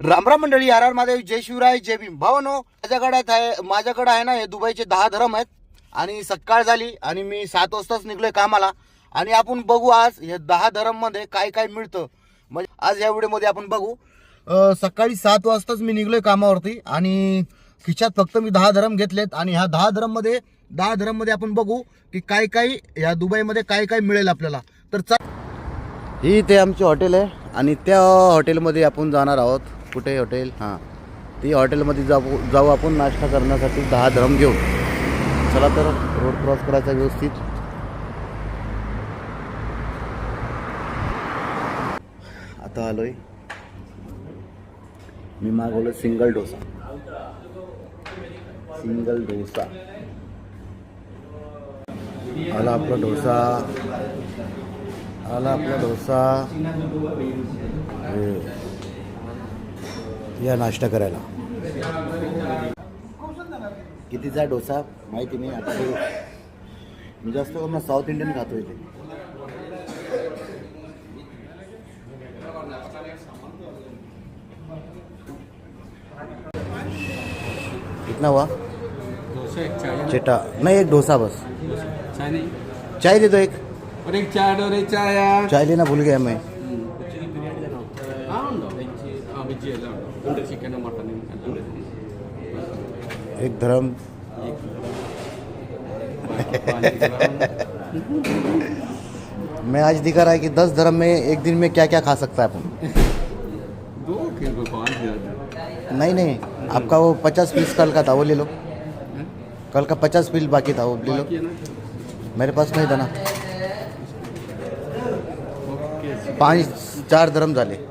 रामराम मंडळी R R Mahadev जय शिवराय जय भीम. भावनो माझ्याकडे आहे माझ्याकडे आहे ना हे दुबईचे दहा धरम आहेत. आणि सकाळ झाली आणि मी सात वाजताच निघलोय कामाला. आणि आपण बघू आज हे दहा धरममध्ये काय काय मिळतं. म्हणजे आज या व्हिडिओमध्ये आपण बघू. सकाळी सात वाजताच मी निघलोय कामावरती आणि खिशात फक्त मी दहा धरम घेतलेत. आणि ह्या दहा धरममध्ये दहा धरममध्ये आपण बघू की काय काय या दुबईमध्ये काय काय मिळेल आपल्याला. तर चा ही ते आमची हॉटेल आहे आणि त्या हॉटेलमध्ये आपण जाणार आहोत. कुठे हॉटेल? हां. ती हॉटेलमध्ये जाऊ जाऊ आपण नाश्ता करण्यासाठी दहा धरम घेऊन. चला तर रोड क्रॉस करायचा व्यवस्थित. आता आलोय. मी मागवलं सिंगल डोसा. सिंगल डोसा. आला आपला डोसा. आला आपला डोसा. हे. या नाश्ता करायला. कितीचा डोसा माहिती नाही आता. मी जास्त करून साऊथ इंडियन खातो इथे. कितना हुआ? डोसा एक चाय चेटा. नहीं एक डोसा बस. चाय नहीं. चाय दे दो एक. और एक चाय और एक चाय यार. चाय लेना भूल गया मैं. एक धर्म। मैं आज दिखा रहा है कि दस धर्म में एक दिन में क्या क्या खा सकता है दो नहीं नहीं आपका वो पचास पीस कल का था वो ले लो। कल का पचास पीस बाकी था वो ले लो। मेरे पास नहीं था ना। पाँच चार धर्म डाले।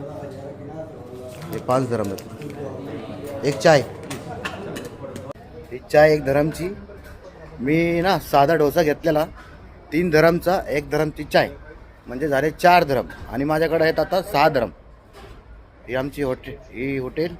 हे पाच धरम एक चाय. ही चाय एक धरमची. मी ना साधा डोसा घेतलेला. तीन धरमचा एक धरमची चाय. म्हणजे झाले चार धरम. आणि माझ्याकडे आहेत आता सहा धरम. ही आमची हॉटेल ही हॉटेल